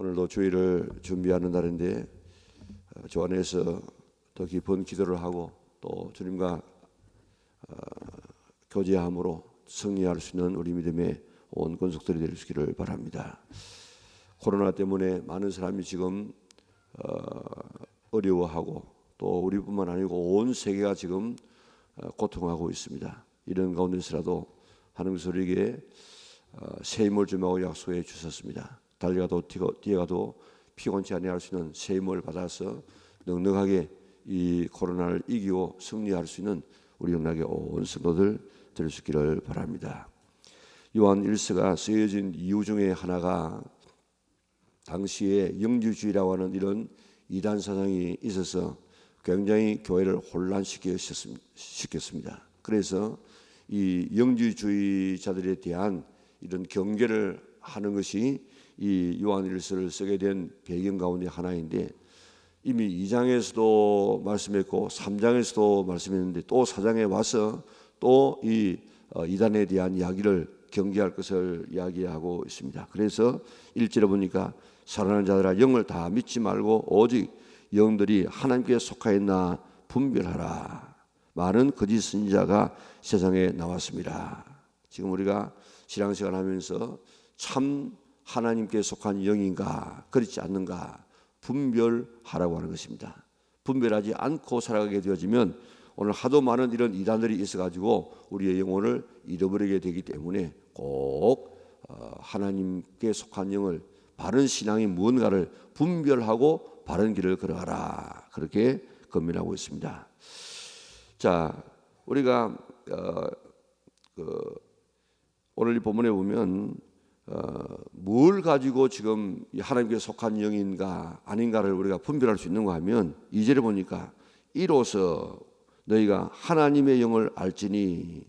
오늘도 주일을 준비하는 날인데 어, 주 안에서 더 깊은 기도를 하고 또 주님과 어, 교제함으로 승리할 수 있는 우리 믿음의 온 권속들이 될 수 있기를 바랍니다. 코로나 때문에 많은 사람이 지금 어, 어려워하고 또 우리뿐만 아니고 온 세계가 지금 어, 고통하고 있습니다. 이런 가운데서라도 하나님께서 우리에게 어, 새 힘을 주마고 약속해 주셨습니다. 달려가도 뛰어가도 피곤치 아니할 수 있는 새 힘을 받아서 넉넉하게 이 코로나를 이기고 승리할 수 있는 우리 영락의 온 성도들 될 수 있기를 바랍니다. 요한 1서가 쓰여진 이유 중에 하나가 당시에 영주주의라고 하는 이런 이단 사상이 있어서 굉장히 교회를 혼란시켰습니다. 그래서 이 영주주의자들에 대한 이런 경계를 하는 것이 이 요한일서를 쓰게 된 배경 가운데 하나인데 이미 2장에서도 말씀했고 3장에서도 말씀했는데 또 4장에 와서 또이 어, 이단에 대한 이야기를 경계할 것을 이야기하고 있습니다. 그래서 1절에 보니까 살아나는 자들아 영을 다 믿지 말고 오직 영들이 하나님께 속하였나 분별하라. 많은 거짓 선지자가 세상에 나왔습니다. 지금 우리가 신앙생활 하면서 참 하나님께 속한 영인가 그렇지 않는가 분별하라고 하는 것입니다. 분별하지 않고 살아가게 되어지면 오늘 하도 많은 이런 이단들이 있어가지고 우리의 영혼을 잃어버리게 되기 때문에 꼭 어, 하나님께 속한 영을 바른 신앙이 무언가를 분별하고 바른 길을 걸어가라 그렇게 권면하고 있습니다. 자, 우리가 어, 그 오늘 이 본문에 보면 어, 뭘 가지고 지금 이 하나님께 속한 영인가 아닌가를 우리가 분별할 수 있는가 하면 이절에 보니까 이로써 너희가 하나님의 영을 알지니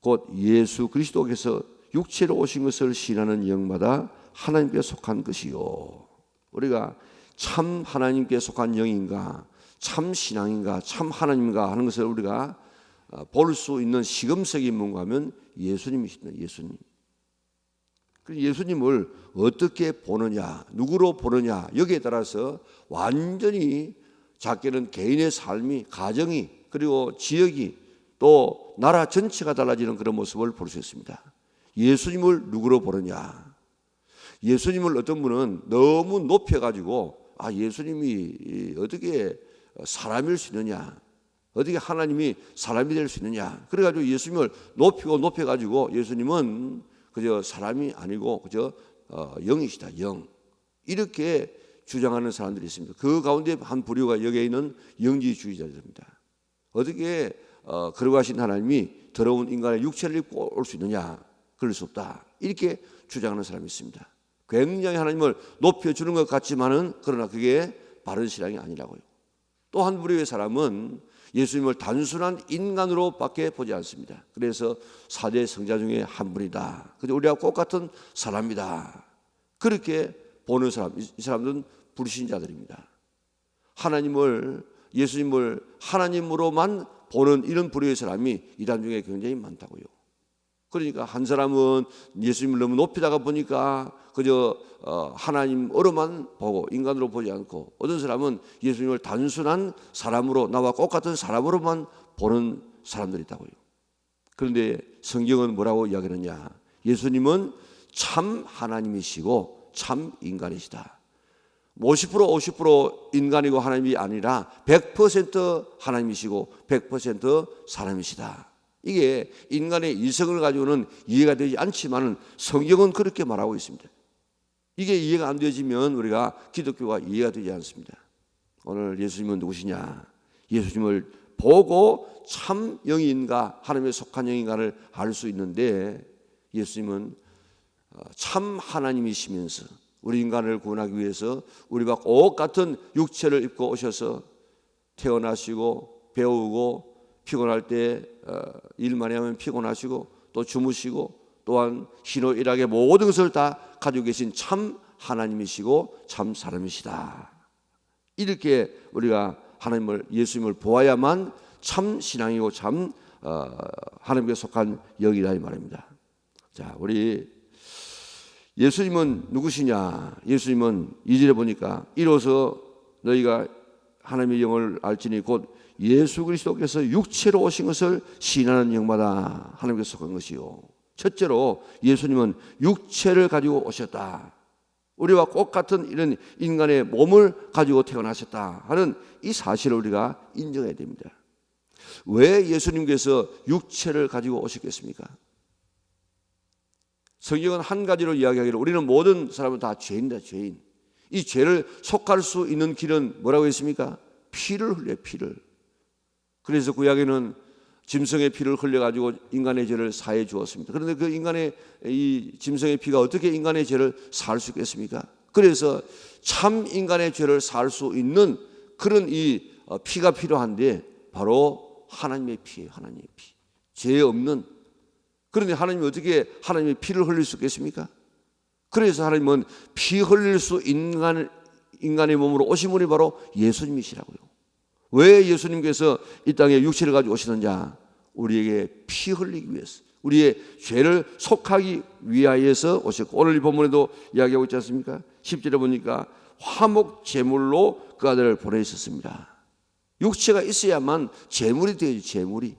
곧 예수 그리스도께서 육체로 오신 것을 신하는 영마다 하나님께 속한 것이요. 우리가 참 하나님께 속한 영인가, 참 신앙인가, 참 하나님인가 하는 것을 우리가 어, 볼수 있는 시금석이 뭔가 하면 예수님이십니다. 예수님. 그 예수님을 어떻게 보느냐, 누구로 보느냐 여기에 따라서 완전히 작게는 개인의 삶이, 가정이 그리고 지역이 또 나라 전체가 달라지는 그런 모습을 볼 수 있습니다. 예수님을 누구로 보느냐? 예수님을 어떤 분은 너무 높여가지고 아 예수님이 어떻게 사람일 수 있느냐? 어떻게 하나님이 사람이 될 수 있느냐? 그래가지고 예수님을 높이고 높여가지고 예수님은 그저 사람이 아니고 그저 어, 영이시다 영 이렇게 주장하는 사람들이 있습니다. 그 가운데 한 부류가 여기에 있는 영지주의자들입니다. 어떻게 어, 거룩하신 하나님이 더러운 인간의 육체를 입고 올 수 있느냐? 그럴 수 없다. 이렇게 주장하는 사람이 있습니다. 굉장히 하나님을 높여주는 것 같지만은 그러나 그게 바른 신앙이 아니라고요. 또 한 부류의 사람은 예수님을 단순한 인간으로밖에 보지 않습니다. 그래서 사대 성자 중에 한 분이다. 근데 우리와 똑같은 사람이다. 그렇게 보는 사람, 이 사람들은 불신자들입니다. 하나님을 예수님을 하나님으로만 보는 이런 부류의 사람이 이단 중에 굉장히 많다고요. 그러니까 한 사람은 예수님을 너무 높이다가 보니까 그저 어, 하나님으로만 보고 인간으로 보지 않고 어떤 사람은 예수님을 단순한 사람으로 나와 똑같은 사람으로만 보는 사람들이 있다고요. 그런데 성경은 뭐라고 이야기하느냐? 예수님은 참 하나님이시고 참 인간이시다. 50% 50% 인간이고 하나님이 아니라 100% 하나님이시고 100% 사람이시다. 이게 인간의 이성을 가지고는 이해가 되지 않지만은 성경은 그렇게 말하고 있습니다. 이게 이해가 안 되지면 우리가 기독교가 이해가 되지 않습니다. 오늘 예수님은 누구시냐? 예수님을 보고 참 영인가 하나님의 속한 영인가를 알 수 있는데 예수님은 어, 참 하나님이시면서 우리 인간을 구원하기 위해서 우리와 똑같은 육체를 입고 오셔서 태어나시고 배우고 피곤할 때 어, 일만 하면 피곤하시고 또 주무시고 또한 희노일하게 모든 것을 다 가지고 계신 참 하나님이시고 참 사람이시다. 이렇게 우리가 하나님을 예수님을 보아야만 참 신앙이고 참 어, 하나님께 속한 영이다 이 말입니다. 자, 우리 예수님은 누구시냐? 예수님은 이절에 보니까 이로써 너희가 하나님의 영을 알지니 곧 예수 그리스도께서 육체로 오신 것을 신하는 영마다 하나님께 속한 것이요. 첫째로 예수님은 육체를 가지고 오셨다. 우리와 똑같은 이런 인간의 몸을 가지고 태어나셨다 하는 이 사실을 우리가 인정해야 됩니다. 왜 예수님께서 육체를 가지고 오셨겠습니까? 성경은 한 가지로 이야기하기를 우리는 모든 사람은 다 죄인이다, 죄인. 이 죄를 속할 수 있는 길은 뭐라고 했습니까? 피를 흘려 피를. 그래서 구약에는 짐승의 피를 흘려 가지고 인간의 죄를 사해 주었습니다. 그런데 그 인간의 이 짐승의 피가 어떻게 인간의 죄를 살 수 있겠습니까? 그래서 참 인간의 죄를 살 수 있는 그런 이 어, 피가 필요한데 바로 하나님의 피예요. 하나님의 피. 죄 없는 그런데 하나님이 어떻게 하나님의 피를 흘릴 수 있겠습니까? 그래서 하나님은 피 흘릴 수 인간 인간의 몸으로 오신 분이 바로 예수님이시라고요. 왜 예수님께서 이 땅에 육체를 가지고 오시느냐? 우리에게 피 흘리기 위해서, 우리의 죄를 속하기 위하여서 오셨고 오늘 이 본문에도 이야기하고 있지 않습니까? 10절에 보니까 화목 제물로 그 아들을 보내셨습니다. 육체가 있어야만 제물이 되어야지 제물이.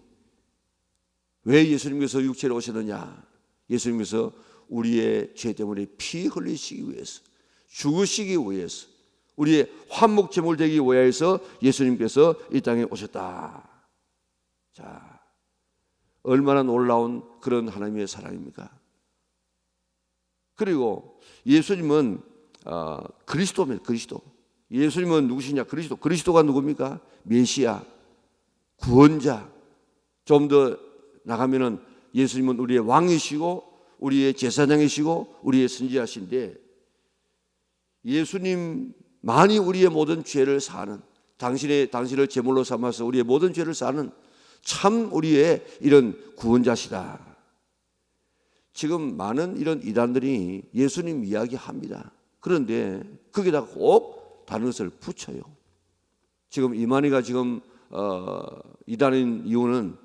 왜 예수님께서 육체로 오셨느냐? 예수님께서 우리의 죄 때문에 피 흘리시기 위해서, 죽으시기 위해서, 우리의 환목 제물 되기 위하여서 예수님께서 이 땅에 오셨다. 자, 얼마나 놀라운 그런 하나님의 사랑입니까? 그리고 예수님은 어, 그리스도입니다. 그리스도. 예수님은 누구시냐? 그리스도. 그리스도가 누굽니까? 메시아, 구원자. 좀 더 나가면은 예수님은 우리의 왕이시고 우리의 제사장이시고 우리의 선지자신데 예수님 만이 우리의 모든 죄를 사는 당신의 당신을 제물로 삼아서 우리의 모든 죄를 사는 참 우리의 이런 구원자시다. 지금 많은 이런 이단들이 예수님 이야기합니다. 그런데 거기다 꼭 다른 것을 붙여요. 지금 이만희가 지금 어, 이단인 이유는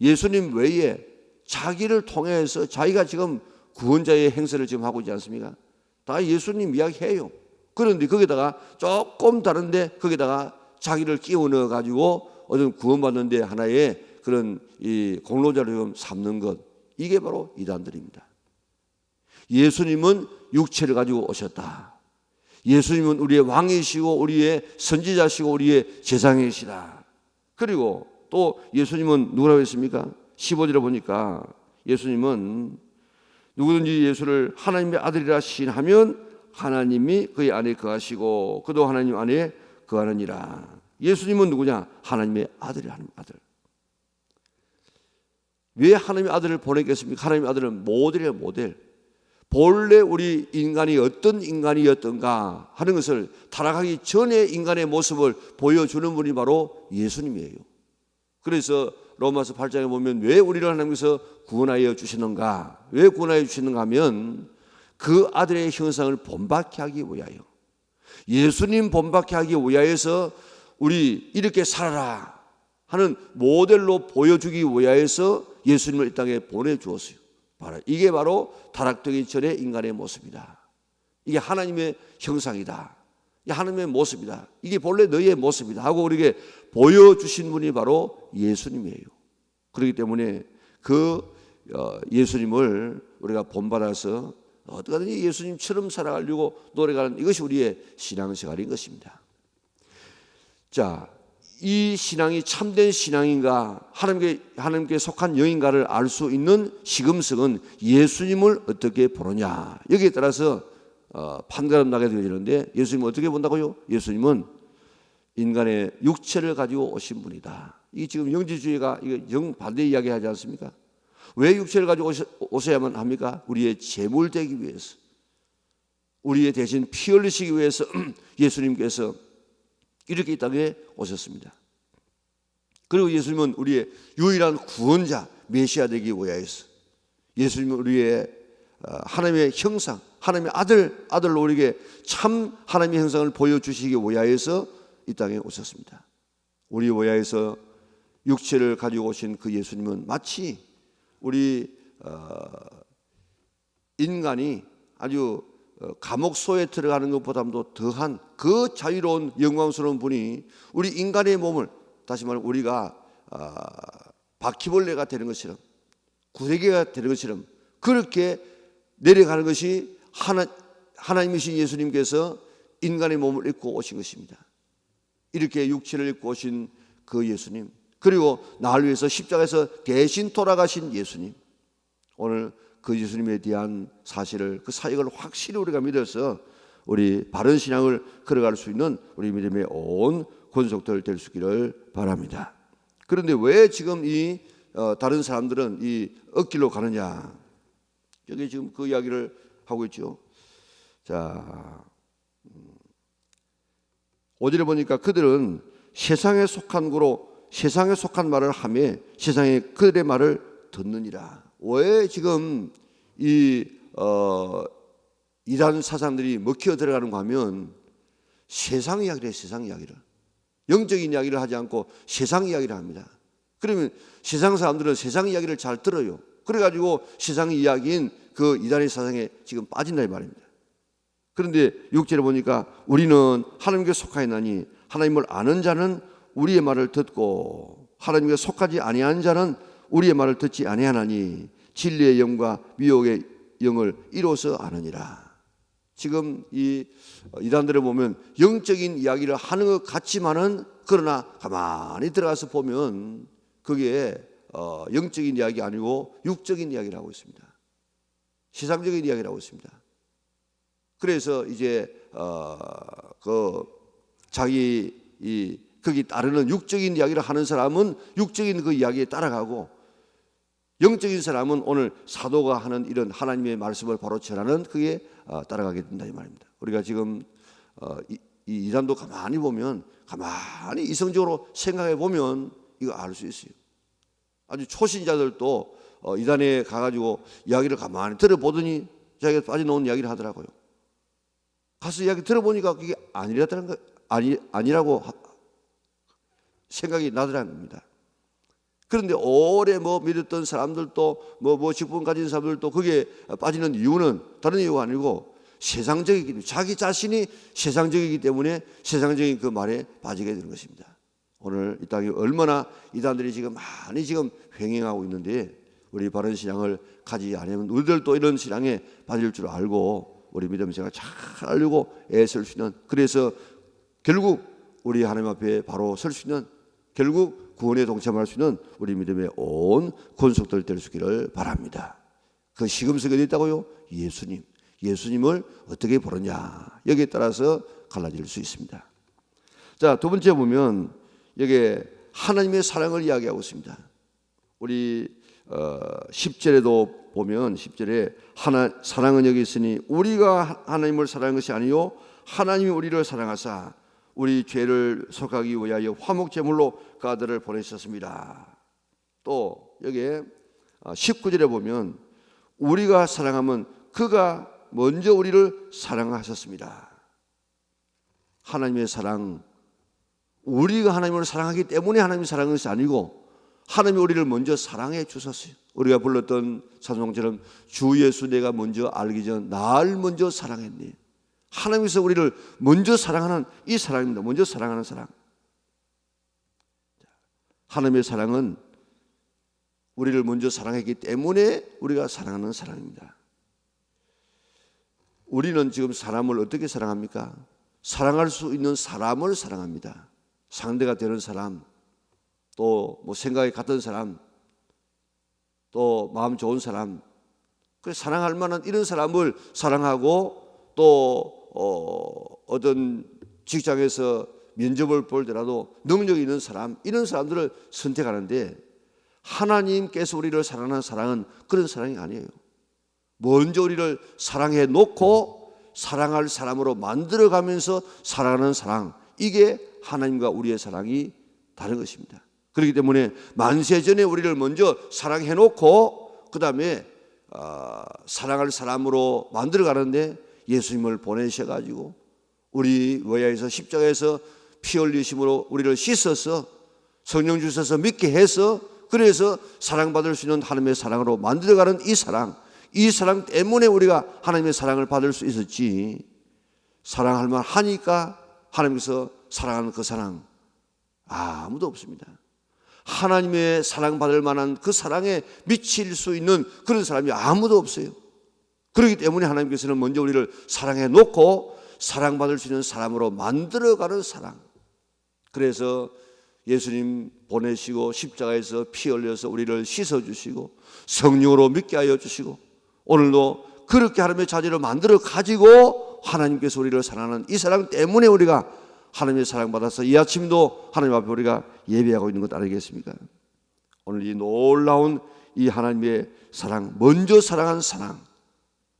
예수님 외에 자기를 통해서 자기가 지금 구원자의 행세를 지금 하고 있지 않습니까? 다 예수님 이야기해요. 그런데 거기다가 조금 다른데 거기다가 자기를 끼워 넣어 가지고 어떤 구원받는데 하나의 그런 이 공로자를 좀 삼는 것 이게 바로 이단들입니다. 예수님은 육체를 가지고 오셨다. 예수님은 우리의 왕이시고 우리의 선지자시고 우리의 제상이시다. 그리고 또 예수님은 누구라고 했습니까? 15절에 보니까 예수님은 누구든지 예수를 하나님의 아들이라 신하면 하나님이 그의 안에 거하시고 그도 하나님 안에 거하느니라. 예수님은 누구냐? 하나님의 아들이 하나님 아들. 왜 하나님의 아들을 보냈겠습니까? 하나님의 아들은 모델이에요, 모델. 본래 우리 인간이 어떤 인간이었던가 하는 것을 타락하기 전에 인간의 모습을 보여주는 분이 바로 예수님이에요. 그래서 로마서 8장에 보면 왜 우리를 하나님께서 구원하여 주시는가? 왜 구원하여 주시는가 하면 그 아들의 형상을 본받게 하기 위하여 예수님 본받게 하기 위하여서 우리 이렇게 살아라 하는 모델로 보여주기 위하여서 예수님을 이 땅에 보내주었어요. 바로 이게 바로 타락되기 전의 인간의 모습이다. 이게 하나님의 형상이다. 이게 하나님의 모습이다. 이게 본래 너희의 모습이다. 하고 우리에게 보여주신 분이 바로 예수님이에요. 그렇기 때문에 그 어, 예수님을 우리가 본받아서 어떻게든지 예수님처럼 살아가려고 노력하는 이것이 우리의 신앙생활인 것입니다. 자, 이 신앙이 참된 신앙인가 하나님께 하나님께 속한 영인가를 알 수 있는 시금석은 예수님을 어떻게 보느냐 여기에 따라서 어, 판가름 나게 되어지는데 예수님은 어떻게 본다고요? 예수님은 인간의 육체를 가지고 오신 분이다. 이 지금 영지주의가 이거 영 반대 이야기하지 않습니까? 왜 육체를 가지고 오셔야만 합니까? 우리의 제물 되기 위해서, 우리의 대신 피 흘리시기 위해서 예수님께서 이렇게 이 땅에 오셨습니다. 그리고 예수님은 우리의 유일한 구원자, 메시아 되기 위하여서 예수님은 우리의 어, 하나님의 형상, 하나님의 아들, 아들로 우리에게 참 하나님의 형상을 보여주시기 위하여서 이 땅에 오셨습니다. 우리 위하여서 육체를 가지고 오신 그 예수님은 마치 우리 어, 인간이 아주 어, 감옥소에 들어가는 것보다도 더한 그 자유로운 영광스러운 분이 우리 인간의 몸을 다시 말해 우리가 아, 바퀴벌레가 되는 것처럼 구데기가 되는 것처럼 그렇게 내려가는 것이 하나 하나님이신 예수님께서 인간의 몸을 입고 오신 것입니다. 이렇게 육체를 입고 오신 그 예수님 그리고 나를 위해서 십자가에서 대신 돌아가신 예수님 오늘 그 예수님에 대한 사실을 그 사역을 확실히 우리가 믿어서 우리 바른 신앙을 걸어갈 수 있는 우리 믿음의 온 권속들 될 수 있기를 바랍니다. 그런데 왜 지금 이 어, 다른 사람들은 이 억길로 가느냐? 여기 지금 그 이야기를 하고 있죠. 자, 음, 오절에 보니까 그들은 세상에 속한 거로 세상에 속한 말을 하며 세상에 그들의 말을 듣느니라. 왜 지금 이 어, 이단 사상들이 먹혀 들어가는가 하면 세상 이야기를 해요, 세상 이야기를. 영적인 이야기를 하지 않고 세상 이야기를 합니다. 그러면 세상 사람들은 세상 이야기를 잘 들어요. 그래가지고 세상 이야기인 그 이단의 사상에 지금 빠진다 이 말입니다. 그런데 육절에 보니까 우리는 하나님께 속하였나니 하나님을 아는 자는 우리의 말을 듣고 하나님께 속하지 아니한 자는 우리의 말을 듣지 아니하나니 진리의 영과 미혹의 영을 이로써 아느니라. 지금 이 이단들을 보면 영적인 이야기를 하는 것 같지만은 그러나 가만히 들어가서 보면 그게 어, 영적인 이야기 아니고 육적인 이야기를 하고 있습니다. 세상적인 이야기를 하고 있습니다. 그래서 이제 어, 그 자기 이 거기 따르는 육적인 이야기를 하는 사람은 육적인 그 이야기에 따라가고 영적인 사람은 오늘 사도가 하는 이런 하나님의 말씀을 바로 전하는 그게 어, 따라가게 된다 이 말입니다. 우리가 지금 어, 이, 이 이단도 가만히 보면 가만히 이성적으로 생각해 보면 이거 알 수 있어요. 아주 초신자들도 어, 이단에 가가지고 이야기를 가만히 들어보더니 자기가 빠져나온 이야기를 하더라고요. 가서 이야기 들어보니까 그게 아니라는 거 아니 아니라고 하, 생각이 나더라는 겁니다. 그런데 오래 뭐 믿었던 사람들도 뭐, 뭐 직분 가진 사람들도 그게 빠지는 이유는 다른 이유가 아니고 세상적이기 자기 자신이 세상적이기 때문에 세상적인 그 말에 빠지게 되는 것입니다. 오늘 이 땅에 얼마나 이단들이 지금 많이 지금 횡행하고 있는데 우리 바른 신앙을 가지 않으면 우리들도 이런 신앙에 빠질 줄 알고 우리 믿음 생활 잘 알려고 애쓸 수 있는 그래서 결국 우리 하나님 앞에 바로 설 수 있는 결국 구원에 동참할 수 있는 우리 믿음의 온 권속들 될 수 있기를 바랍니다. 그 시금석이 어디 있다고요? 예수님. 예수님을 어떻게 보느냐. 여기에 따라서 갈라질 수 있습니다. 자, 두 번째 보면 여기에 하나님의 사랑을 이야기하고 있습니다. 우리 어, 10절에도 보면 10절에 하나 사랑은 여기 있으니 우리가 하나님을 사랑한 것이 아니요 하나님이 우리를 사랑하사 우리 죄를 속하기 위하여 화목 제물로 그 아들을 보내셨습니다. 또 여기에 19절에 보면 우리가 사랑하면 그가 먼저 우리를 사랑하셨습니다. 하나님의 사랑 우리가 하나님을 사랑하기 때문에 하나님이 것이 아니고 하나님이 우리를 먼저 사랑해 주셨어요. 우리가 불렀던 찬송처럼 주 예수 내가 먼저 알기 전 날 먼저 사랑했니. 하나님께서 우리를 먼저 사랑하는 이 사랑입니다. 먼저 사랑하는 사랑. 하나님의 사랑은 우리를 먼저 사랑했기 때문에 우리가 사랑하는 사랑입니다. 우리는 지금 사람을 어떻게 사랑합니까? 사랑할 수 있는 사람을 사랑합니다. 상대가 되는 사람, 또 뭐 생각이 같은 사람, 또 마음 좋은 사람, 그 사랑할 만한 이런 사람을 사랑하고 또 어, 어떤 직장에서 면접을 볼 때라도 능력 있는 사람 이런 사람들을 선택하는데 하나님께서 우리를 사랑하는 사랑은 그런 사랑이 아니에요. 먼저 우리를 사랑해 놓고 사랑할 사람으로 만들어 가면서 사랑하는 사랑 이게 하나님과 우리의 사랑이 다른 것입니다. 그렇기 때문에 만세 전에 우리를 먼저 사랑해 놓고 그 다음에 어, 사랑할 사람으로 만들어 가는데 예수님을 보내셔 가지고 우리 외야에서 십자가에서 피 흘리심으로 우리를 씻어서 성령 주셔서 믿게 해서 그래서 사랑받을 수 있는 하나님의 사랑으로 만들어가는 이 사랑 이 사랑 때문에 우리가 하나님의 사랑을 받을 수 있었지. 사랑할 만 하니까 하나님께서 사랑하는 그 사랑 아무도 없습니다. 하나님의 사랑받을 만한 그 사랑에 미칠 수 있는 그런 사람이 아무도 없어요. 그렇기 때문에 하나님께서는 먼저 우리를 사랑해 놓고 사랑받을 수 있는 사람으로 만들어가는 사랑. 그래서 예수님 보내시고 십자가에서 피 흘려서 우리를 씻어 주시고 성령으로 믿게 하여 주시고 오늘도 그렇게 하나님의 자질을 만들어 가지고 하나님께서 우리를 사랑하는 이 사랑 때문에 우리가 하나님의 사랑받아서 이 아침도 하나님 앞에 우리가 예배하고 있는 것 아니겠습니까? 오늘 이 놀라운 이 하나님의 사랑, 먼저 사랑한 사랑,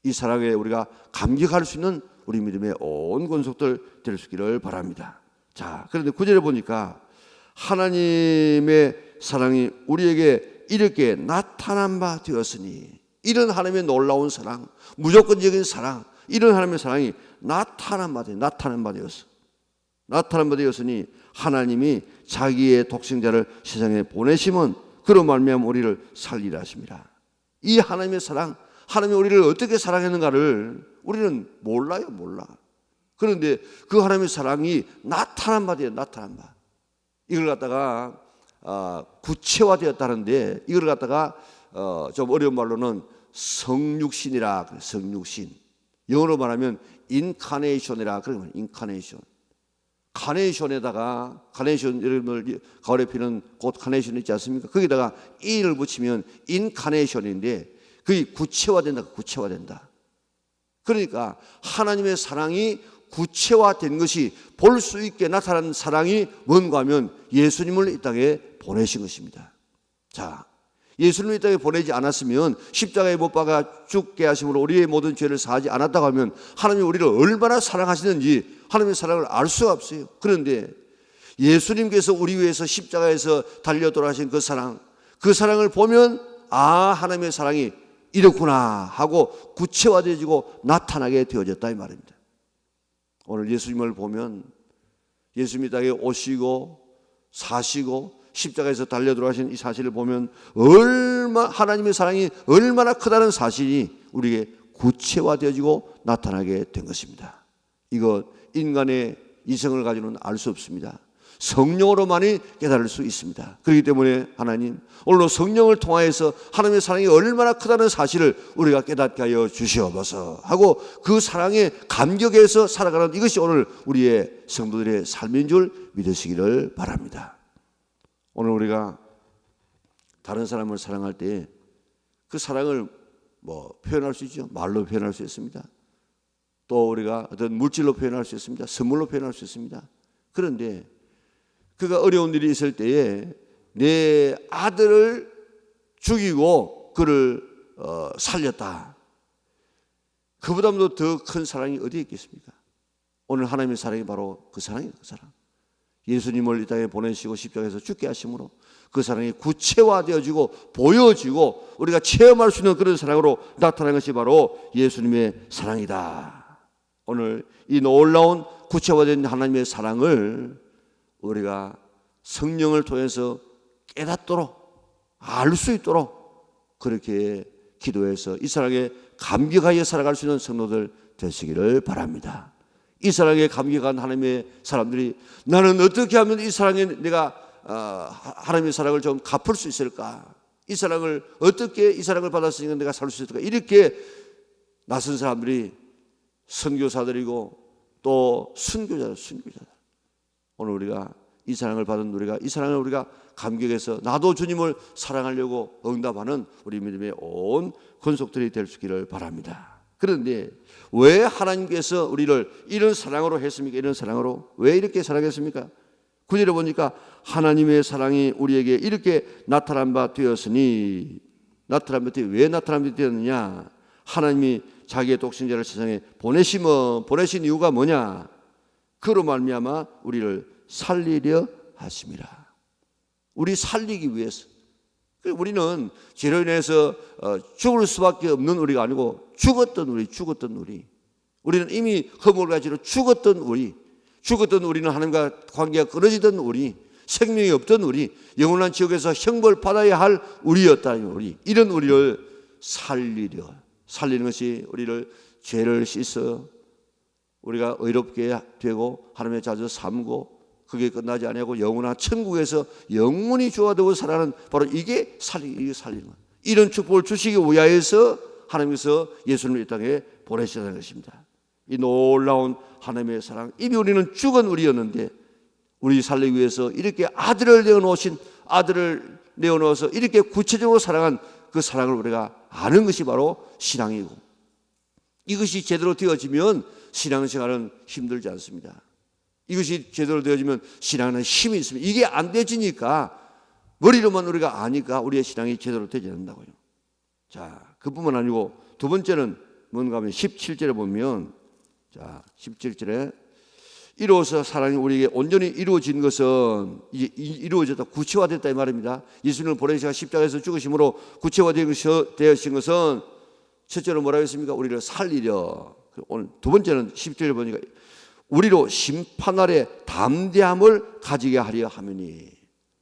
이 사랑에 우리가 감격할 수 있는 우리 믿음의 온 권속들 될 수 있기를 바랍니다. 자, 그런데 구절에 보니까 하나님의 사랑이 우리에게 이렇게 나타난 바 되었으니 이런 하나님의 놀라운 사랑, 무조건적인 사랑, 이런 하나님의 사랑이 나타난 바 되, 나타난 바 되었어. 나타난 바 되었으니 하나님이 자기의 독생자를 세상에 보내심은 그로 말미암아 우리를 살리라 하십니다. 이 하나님의 사랑, 하나님이 우리를 어떻게 사랑했는가를 우리는 몰라요, 몰라. 그런데 그 하나님의 사랑이 나타난 바 돼요, 나타난 바. 이걸 갖다가 어, 구체화되었다는데 이걸 갖다가 어, 좀 어려운 말로는 성육신이라 성육신. 영어로 말하면 인카네이션이라 그러면 인카네이션. 카네이션에다가 카네이션 여러분들 가을에 피는 꽃 카네이션 있지 않습니까? 거기다가 인을 붙이면 인카네이션인데 그게 구체화된다. 구체화된다. 그러니까 하나님의 사랑이 구체화된 것이 볼 수 있게 나타난 사랑이 뭔가 하면 예수님을 이 땅에 보내신 것입니다. 자, 예수님을 이 땅에 보내지 않았으면 십자가에 못 박아 죽게 하심으로 우리의 모든 죄를 사하지 않았다고 하면 하나님이 우리를 얼마나 사랑하시는지 하나님의 사랑을 알 수가 없어요. 그런데 예수님께서 우리 위해서 십자가에서 달려 돌아가신 그 사랑, 그 사랑을 보면 아, 하나님의 사랑이 이렇구나 하고 구체화되어지고 나타나게 되어졌다 이 말입니다. 오늘 예수님을 보면 예수님이 땅에 오시고 사시고 십자가에서 달려 들어가신 이 사실을 보면 얼마 하나님의 사랑이 얼마나 크다는 사실이 우리에게 구체화되어지고 나타나게 된 것입니다. 이거 인간의 이성을 가지고는 알 수 없습니다. 성령으로만이 깨달을 수 있습니다. 그렇기 때문에 하나님 오늘도 성령을 통하여서 하나님의 사랑이 얼마나 크다는 사실을 우리가 깨닫게 하여 주시옵소서 하고 그 사랑에 감격해서 살아가는 이것이 오늘 우리의 성도들의 삶인 줄 믿으시기를 바랍니다. 오늘 우리가 다른 사람을 사랑할 때 그 사랑을 뭐 표현할 수 있죠. 말로 표현할 수 있습니다. 또 우리가 어떤 물질로 표현할 수 있습니다. 선물로 표현할 수 있습니다. 그런데 그가 어려운 일이 있을 때에 내 아들을 죽이고 그를 어, 살렸다. 그보다도 더 큰 사랑이 어디에 있겠습니까? 오늘 하나님의 사랑이 바로 그 사랑이에요. 그 사랑. 예수님을 이 땅에 보내시고 십자가에서 죽게 하심으로 그 사랑이 구체화되어지고 보여지고 우리가 체험할 수 있는 그런 사랑으로 나타난 것이 바로 예수님의 사랑이다. 오늘 이 놀라운 구체화된 하나님의 사랑을 우리가 성령을 통해서 깨닫도록 알 수 있도록 그렇게 기도해서 이 사랑에 감격하여 살아갈 수 있는 성도들 되시기를 바랍니다. 이 사랑에 감격한 하나님의 사람들이 나는 어떻게 하면 이 사랑에 내가 어, 하나님의 사랑을 좀 갚을 수 있을까? 이 사랑을 어떻게 이 사랑을 받았으니까 내가 살 수 있을까? 이렇게 낯선 사람들이 선교사들이고 또 순교자들, 순교자들. 오늘 우리가 이 사랑을 받은 우리가 이 사랑을 우리가 감격해서 나도 주님을 사랑하려고 응답하는 우리 믿음의 온 권속들이 될 수 있기를 바랍니다. 그런데 왜 하나님께서 우리를 이런 사랑으로 했습니까? 이런 사랑으로 왜 이렇게 사랑했습니까? 구절에 보니까 하나님의 사랑이 우리에게 이렇게 나타난 바 되었으니 나타난 바왜 나타난 바 되었느냐? 하나님이 자기의 독생자를 세상에 보내심은 보내신 이유가 뭐냐? 그로 말미암아 우리를 살리려 하심이라. 우리 살리기 위해서. 우리는 죄로 인해서 어, 죽을 수밖에 없는 우리가 아니고 죽었던 우리, 죽었던 우리. 우리는 이미 허물 가지로 죽었던 우리. 죽었던 우리는 하나님과 관계가 끊어지던 우리. 생명이 없던 우리. 영원한 지옥에서 형벌 받아야 할 우리였다는 우리. 이런 우리를 살리려. 살리는 것이 우리를 죄를 씻어 우리가 의롭게 되고 하나님의 자주 삼고 그게 끝나지 아니하고 영원한 천국에서 영원히 주와 되고 살아가는 바로 이게 살리 이게 살리는 거예요. 이런 축복을 주시기 위하여서 하나님께서 예수님을 이 땅에 보내셨다는 것입니다. 이 놀라운 하나님의 사랑. 이미 우리는 죽은 우리였는데 우리 살리기 위해서 이렇게 아들을 내어놓으신 아들을 내어놓아서 이렇게 구체적으로 사랑한 그 사랑을 우리가 아는 것이 바로 신앙이고 이것이 제대로 되어지면 신앙생활은 힘들지 않습니다. 이것이 제대로 되어지면 신앙은 힘이 있습니다. 이게 안 되지니까 머리로만 우리가 아니까 우리의 신앙이 제대로 되지 않는다고요. 자, 그뿐만 아니고 두 번째는 뭔가 하면 17절에 보면 자, 17절에 이로써 사랑이 우리에게 온전히 이루어진 것은 이제 이- 이루어졌다 구체화됐다 이 말입니다. 예수님을 보내시가 십자가에서 죽으심으로 구체화되신 것은 첫째로 뭐라고 했습니까? 우리를 살리려. 그 오늘 두 번째는 10절에 보니까 우리로 심판날에 담대함을 가지게 하려 하매니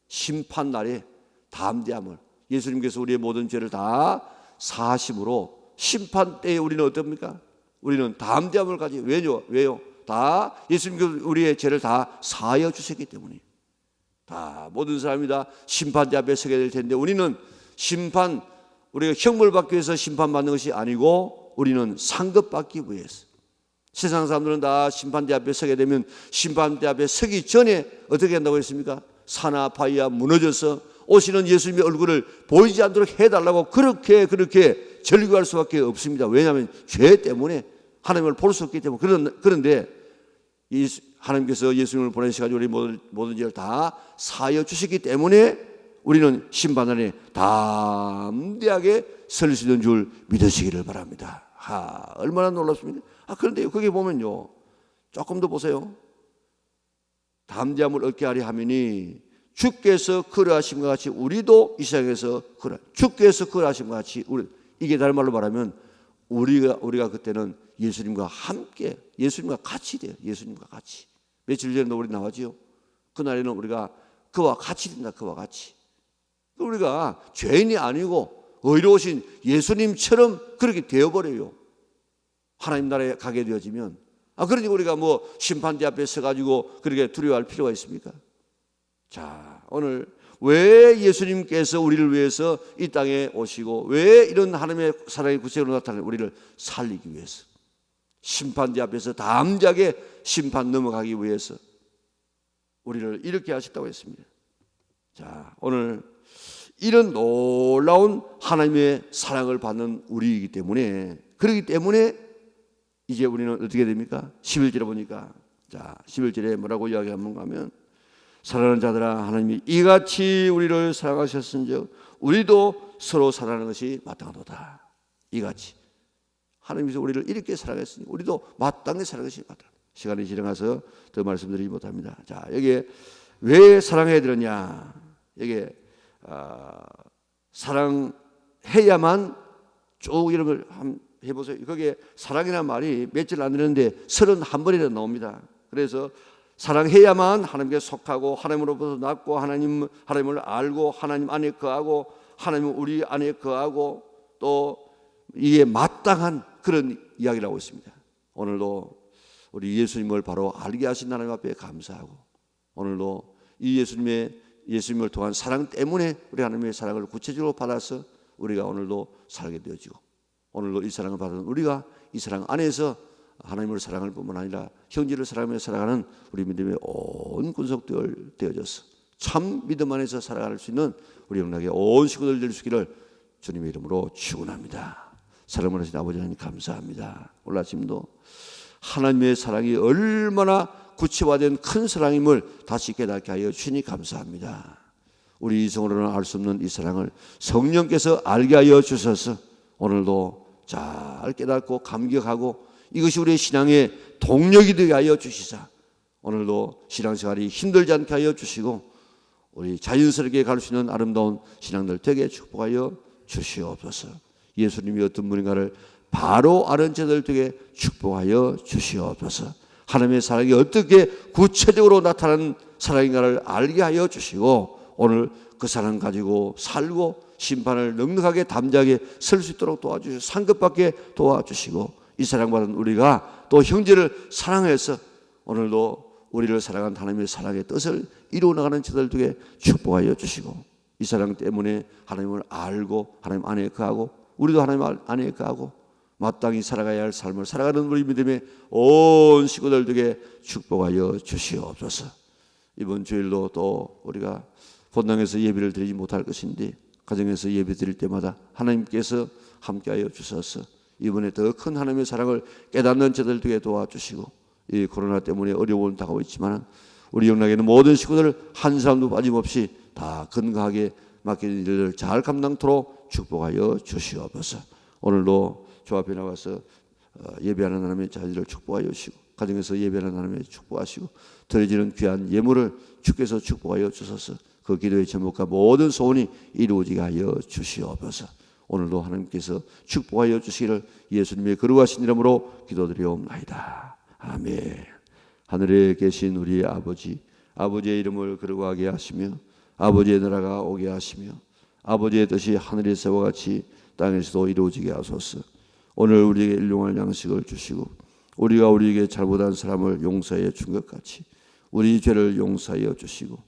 심판날에 담대함을 예수님께서 우리의 모든 죄를 다 사심으로 심판 때에 우리는 어떻습니까? 우리는 담대함을 가지 왜요? 왜요? 다 예수님께서 우리의 죄를 다 사하여 주셨기 때문에 다 모든 사람이 다 심판대 앞에 서게 될 텐데 우리는 심판 우리가 형벌 받기 위해서 심판받는 것이 아니고 우리는 상급 받기 위해서 세상 사람들은 다 심판대 앞에 서게 되면 심판대 앞에 서기 전에 어떻게 한다고 했습니까? 산하 바위야 무너져서 오시는 예수님의 얼굴을 보이지 않도록 해달라고 그렇게 그렇게 절규할 수밖에 없습니다. 왜냐하면 죄 때문에 하나님을 볼 수 없기 때문에 그런 그런데 이 하나님께서 예수님을 보내셔가지고 우리 모든 모든 죄를 다 사하여 주셨기 때문에 우리는 심판날에 담대하게 설 수 있는 줄 믿으시기를 바랍니다. 하, 얼마나 놀랍습니까? 아, 그런데 거기 보면요. 조금 더 보세요. 담대함을 얻게 하려 하면이 주께서 그러하심과 같이 우리도 이 세상에서 그러 주께서 그러하심과 같이 우리 이게 다른 말로 말하면 우리가 우리가 그때는 예수님과 함께 예수님과 같이 돼요. 예수님과 같이. 며칠 전에도 우리 나왔지요. 그날에는 우리가 그와 같이 된다. 그와 같이. 우리가 죄인이 아니고 의로우신 예수님처럼 그렇게 되어버려요. 하나님 나라에 가게 되어지면 아 그러니 우리가 뭐 심판대 앞에 서가지고 그렇게 두려워할 필요가 있습니까? 자 오늘 왜 예수님께서 우리를 위해서 이 땅에 오시고 왜 이런 하나님의 사랑의 구체로 나타나는 우리를 살리기 위해서 심판대 앞에서 담대하게 심판 넘어가기 위해서 우리를 이렇게 하셨다고 했습니다. 자 오늘 이런 놀라운 하나님의 사랑을 받는 우리이기 때문에 그렇기 때문에 이제 우리는 어떻게 됩니까? 11절에 보니까 자 11절에 뭐라고 이야기하는가 하면 사랑하는 자들아 하나님이 이같이 우리를 사랑하셨은즉 우리도 서로 사랑하는 것이 마땅하도다. 이같이. 하나님께서 우리를 이렇게 사랑했으니 우리도 마땅히 사랑하는 것이 마땅하다 시간이 지나가서 더 말씀드리지 못합니다. 자 여기에 왜 사랑해야 되느냐? 여기에 아, 사랑해야만 쭉 이런 걸 한번 해보세요. 거기에 사랑이라는 말이 며칠 안 되는데 서른 한 번이나 나옵니다. 그래서 사랑해야만 하나님께 속하고 하나님으로부터 낳고 하나님 하나님을 알고 하나님 안에 거하고 하나님 우리 안에 거하고 또 이게 마땅한 그런 이야기를 하고 있습니다. 오늘도 우리 예수님을 바로 알게 하신 하나님 앞에 감사하고 오늘도 이 예수님의 예수님을 통한 사랑 때문에 우리 하나님의 사랑을 구체적으로 받아서 우리가 오늘도 살게 되어지고 오늘도 이 사랑을 받은 우리가 이 사랑 안에서 하나님을 사랑할 뿐만 아니라 형제를 사랑하며 살아가는 우리 믿음의 온 군속들 되어져서 참 믿음 안에서 살아갈 수 있는 우리 영락의 온 식구들 될 수 있기를 주님의 이름으로 축원합니다. 사랑을 하신 아버지 하나님 감사합니다. 오늘 아침도 하나님의 사랑이 얼마나 구체화된 큰 사랑임을 다시 깨닫게 하여 주니 감사합니다. 우리 이성으로는 알 수 없는 이 사랑을 성령께서 알게 하여 주셔서 오늘도 잘 깨닫고 감격하고 이것이 우리의 신앙의 동력이 되게 하여 주시사 오늘도 신앙생활이 힘들지 않게 하여 주시고 우리 자연스럽게 갈 수 있는 아름다운 신앙들 되게 축복하여 주시옵소서. 예수님이 어떤 분인가를 바로 아는 자들 되게 축복하여 주시옵소서. 하나님의 사랑이 어떻게 구체적으로 나타나는 사랑인가를 알게 하여 주시고 오늘 그 사랑 가지고 살고 심판을 넉넉하게 담대하게 설 수 있도록 도와주시고 상급받게 도와주시고 이 사랑받은 우리가 또 형제를 사랑해서 오늘도 우리를 사랑한 하나님의 사랑의 뜻을 이루어 나가는 저들 두게 축복하여 주시고 이 사랑 때문에 하나님을 알고 하나님 안에 거하고 우리도 하나님 안에 거하고 마땅히 살아가야 할 삶을 살아가는 우리 믿음의 온 식구들 에게 축복하여 주시옵소서. 이번 주일도 또 우리가 본당에서 예배를 드리지 못할 것인데 가정에서 예배 드릴 때마다 하나님께서 함께하여 주셔서 이번에 더 큰 하나님의 사랑을 깨닫는 저들 에게 도와주시고 이 코로나 때문에 어려움은 다가오고 있지만 우리 영락에는 모든 식구들 한 사람도 빠짐없이 다 건강하게 맡긴 일을 잘 감당토록 축복하여 주시옵소서. 오늘도 주 앞에 나와서 어, 예배하는 하나님의 자녀를 축복하여 주시고 가정에서 예배하는 하나님의 축복하시고 드려지는 귀한 예물을 주께서 축복하여 주셔서 그 기도의 제목과 모든 소원이 이루어지게 하여 주시옵소서. 오늘도 하나님께서 축복하여 주시기를 예수님의 거룩하신 이름으로 기도드리옵나이다. 아멘. 하늘에 계신 우리 아버지, 아버지의 이름을 거룩하게 하시며 아버지의 나라가 오게 하시며 아버지의 뜻이 하늘에서와 같이 땅에서도 이루어지게 하소서. 오늘 우리에게 일용할 양식을 주시고 우리가 우리에게 잘못한 사람을 용서해 준 것 같이 우리 죄를 용서하여 주시고